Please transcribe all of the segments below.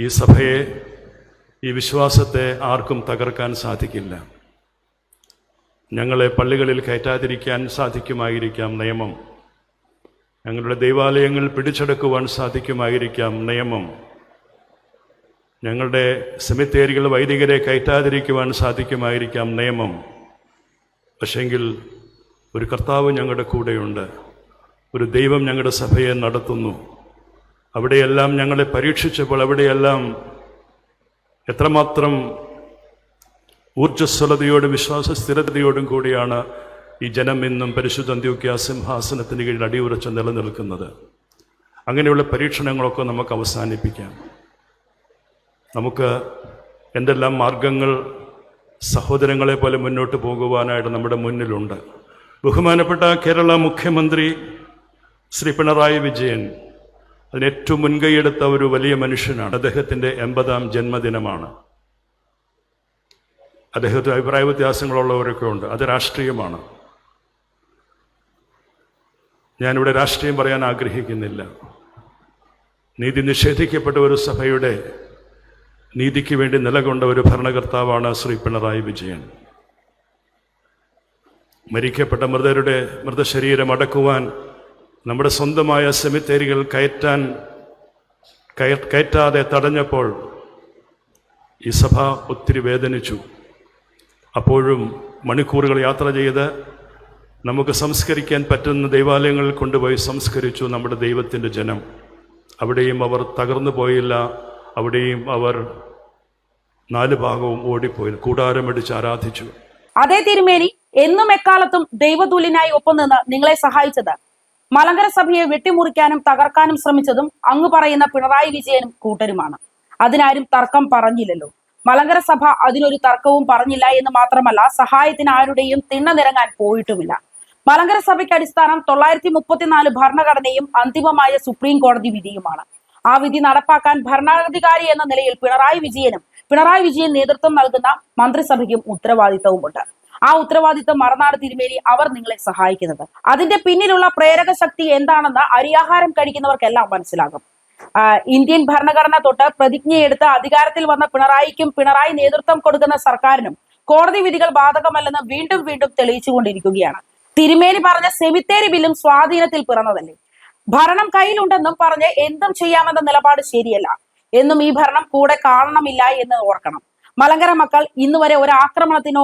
ഈ സഭയെ ഈ വിശ്വാസത്തെ ആർക്കും തകർക്കാൻ സാധിക്കില്ല. ഞങ്ങളെ പള്ളികളിൽ കയറ്റാതിരിക്കാൻ സാധിക്കുമായിരിക്കാം നിയമം. ഞങ്ങളുടെ ദൈവാലയങ്ങൾ പിടിച്ചെടുക്കുവാൻ സാധിക്കുമായിരിക്കാം നിയമം. ഞങ്ങളുടെ സെമിത്തേരികൾ വൈദികരെ കയറ്റാതിരിക്കുവാൻ സാധിക്കുമായിരിക്കാം നിയമം. പക്ഷെങ്കിൽ ഒരു കർത്താവ് ഞങ്ങളുടെ കൂടെയുണ്ട്. ഒരു ദൈവം ഞങ്ങളുടെ സഭയെ നടത്തുന്നു. അവിടെയെല്ലാം ഞങ്ങളെ പരീക്ഷിച്ചപ്പോൾ അവിടെയെല്ലാം എത്രമാത്രം ഊർജസ്വലതയോടും വിശ്വാസ സ്ഥിരതയോടും കൂടിയാണ് ഈ ജനം ഇന്നും പരിശുദ്ധ അന്ത്യോക്യ സിംഹാസനത്തിന് കീഴിൽ അടിയുറച്ച് നിലനിൽക്കുന്നത്. അങ്ങനെയുള്ള പരീക്ഷണങ്ങളൊക്കെ നമുക്ക് അവസാനിപ്പിക്കാം. നമുക്ക് എന്തെല്ലാം മാർഗങ്ങൾ സഹോദരങ്ങളെ പോലെ മുന്നോട്ട് പോകുവാനായിട്ട് നമ്മുടെ മുന്നിലുണ്ട്. ബഹുമാനപ്പെട്ട കേരള മുഖ്യമന്ത്രി ശ്രീ പിണറായി വിജയൻ അതിന് ഏറ്റവും മുൻകൈയെടുത്ത ഒരു വലിയ മനുഷ്യനാണ്. അദ്ദേഹത്തിന്റെ എൺപതാം ജന്മദിനമാണ്. അദ്ദേഹത്തിന് അഭിപ്രായ വ്യത്യാസങ്ങളുള്ളവരൊക്കെ ഉണ്ട്. അത് രാഷ്ട്രീയമാണ്. ഞാനിവിടെ രാഷ്ട്രീയം പറയാൻ ആഗ്രഹിക്കുന്നില്ല. നീതി നിഷേധിക്കപ്പെട്ട ഒരു സഭയുടെ നീതിക്ക് വേണ്ടി നിലകൊണ്ട ഒരു ഭരണകർത്താവാണ് ശ്രീ പിണറായി വിജയൻ. മരിക്കപ്പെട്ട മൃതരുടെ മൃതശരീരം അടക്കുവാൻ നമ്മുടെ സ്വന്തമായ സെമിത്തേരികൾ കയറ്റാൻ കയറ്റാതെ തടഞ്ഞപ്പോൾ ഈ സഭ ഒത്തിരി വേദനിച്ചു. അപ്പോഴും മണിക്കൂറുകൾ യാത്ര ചെയ്ത് നമുക്ക് സംസ്കരിക്കാൻ പറ്റുന്ന ദൈവാലയങ്ങളിൽ കൊണ്ടുപോയി സംസ്കരിച്ചു നമ്മുടെ ദൈവത്തിന്റെ ജനം. അവിടെയും അവർ തകർന്നു പോയില്ല. അവിടെയും അവർ നാല് ഭാഗവും ഓടിപ്പോയി. കൂടാരമടിച്ച് ആരാധിച്ചു. അതേ തിരുമേനി എന്നും എക്കാലത്തും ദൈവതുലിനായി ഒപ്പം നിന്ന് നിങ്ങളെ സഹായിച്ചത്. മലങ്കര സഭയെ വെട്ടിമുറിക്കാനും തകർക്കാനും ശ്രമിച്ചതും അങ്ങ് പറയുന്ന പിണറായി വിജയനും കൂട്ടരുമാണ്. അതിനാരും തർക്കം പറഞ്ഞില്ലല്ലോ. മലങ്കര സഭ അതിനൊരു തർക്കവും പറഞ്ഞില്ല എന്ന് മാത്രമല്ല സഹായത്തിന് ആരുടെയും തിണ്ണ നിരങ്ങാൻ പോയിട്ടുമില്ല. മലങ്കര സഭയ്ക്ക് അടിസ്ഥാനം തൊള്ളായിരത്തി മുപ്പത്തിനാല് ഭരണഘടനയും അന്തിമമായ സുപ്രീം കോടതി വിധിയുമാണ്. ആ വിധി നടപ്പാക്കാൻ ഭരണാധികാരി എന്ന നിലയിൽ പിണറായി വിജയനും പിണറായി വിജയൻ നേതൃത്വം നൽകുന്ന മന്ത്രിസഭയ്ക്കും ഉത്തരവാദിത്തവുമുണ്ട്. ആ ഉത്തരവാദിത്തം മറന്നാട് തിരുമേനി അവർ നിങ്ങളെ സഹായിക്കുന്നത്. അതിന്റെ പിന്നിലുള്ള പ്രേരക ശക്തി എന്താണെന്ന് അരിയാഹാരം കഴിക്കുന്നവർക്കെല്ലാം മനസ്സിലാകും. ഇന്ത്യൻ ഭരണഘടന തൊട്ട് പ്രതിജ്ഞയെടുത്ത് അധികാരത്തിൽ വന്ന പിണറായിക്കും പിണറായി നേതൃത്വം കൊടുക്കുന്ന സർക്കാരിനും കോടതി വിധികൾ ബാധകമല്ലെന്ന് വീണ്ടും വീണ്ടും തെളിയിച്ചുകൊണ്ടിരിക്കുകയാണ്. തിരുമേനി പറഞ്ഞ സെമിത്തേരി ബില്ലും സ്വാധീനത്തിൽ പിറന്നതല്ലേ? ഭരണം കയ്യിലുണ്ടെന്നും പറഞ്ഞ് എന്തും ചെയ്യാമെന്ന നിലപാട് ശരിയല്ല. എന്നും ഈ ഭരണം കൂടെ കാണണമില്ല എന്ന് ഓർക്കണം. മലങ്കര മക്കൾ ഇന്ന് വരെ ഒരു ആക്രമണത്തിനോ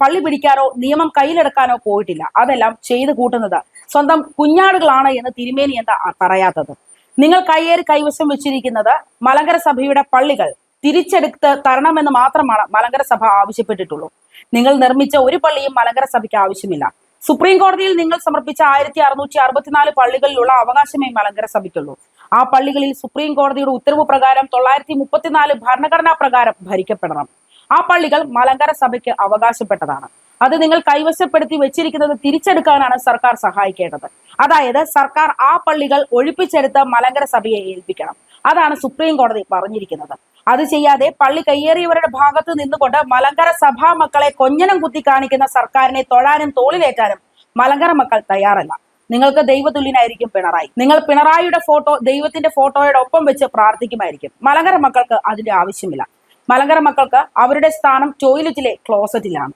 പള്ളി പിടിക്കാനോ നിയമം കയ്യിലെടുക്കാനോ പോയിട്ടില്ല. അതെല്ലാം ചെയ്തു കൂട്ടുന്നത് സ്വന്തം കുഞ്ഞാടുകളാണ് എന്ന് തിരുമേനി എന്താ പറയാത്തത്? നിങ്ങൾ കയ്യേറി കൈവശം വെച്ചിരിക്കുന്നത് മലങ്കര സഭയുടെ പള്ളികൾ തിരിച്ചെടുത്ത് തരണമെന്ന് മാത്രമാണ് മലങ്കര സഭ ആവശ്യപ്പെട്ടിട്ടുള്ളൂ. നിങ്ങൾ നിർമ്മിച്ച ഒരു പള്ളിയും മലങ്കര സഭയ്ക്ക് ആവശ്യമില്ല. സുപ്രീം കോടതിയിൽ നിങ്ങൾ സമർപ്പിച്ച ആയിരത്തി അറുന്നൂറ്റി അറുപത്തിനാല് പള്ളികളിലുള്ള അവകാശമേ മലങ്കര സഭയ്ക്കുള്ളൂ. ആ പള്ളികളിൽ സുപ്രീം കോടതിയുടെ ഉത്തരവ് പ്രകാരം തൊള്ളായിരത്തി മുപ്പത്തിനാല് ഭരണഘടനാ പ്രകാരം ഭരിക്കപ്പെടണം. ആ പള്ളികൾ മലങ്കര സഭയ്ക്ക് അവകാശപ്പെട്ടതാണ്. അത് നിങ്ങൾ കൈവശപ്പെടുത്തി വെച്ചിരിക്കുന്നത് തിരിച്ചെടുക്കാനാണ് സർക്കാർ സഹായിക്കേണ്ടത്. അതായത് സർക്കാർ ആ പള്ളികൾ ഒഴിപ്പിച്ചെടുത്ത് മലങ്കര സഭയെ ഏൽപ്പിക്കണം. അതാണ് സുപ്രീം കോടതി പറഞ്ഞിരിക്കുന്നത്. അത് ചെയ്യാതെ പള്ളി കയ്യേറിയവരുടെ ഭാഗത്ത് നിന്നുകൊണ്ട് മലങ്കര സഭാ മക്കളെ കൊഞ്ഞനം കുത്തി കാണിക്കുന്ന സർക്കാരിനെ തൊഴാനും തോളിലേറ്റാനും മലങ്കര മക്കൾ തയ്യാറല്ല. നിങ്ങൾക്ക് ദൈവതുല്യനായിരിക്കും പിണറായി. നിങ്ങൾ പിണറായിയുടെ ഫോട്ടോ ദൈവത്തിന്റെ ഫോട്ടോയുടെ ഒപ്പം വെച്ച് പ്രാർത്ഥിക്കുമായിരിക്കും. മലങ്കര മക്കൾക്ക് അതിന്റെ ആവശ്യമില്ല. മലങ്കര മക്കൾക്ക് അവരുടെ സ്ഥാനം ടോയ്ലറ്റിലെ ക്ലോസറ്റിലാണ്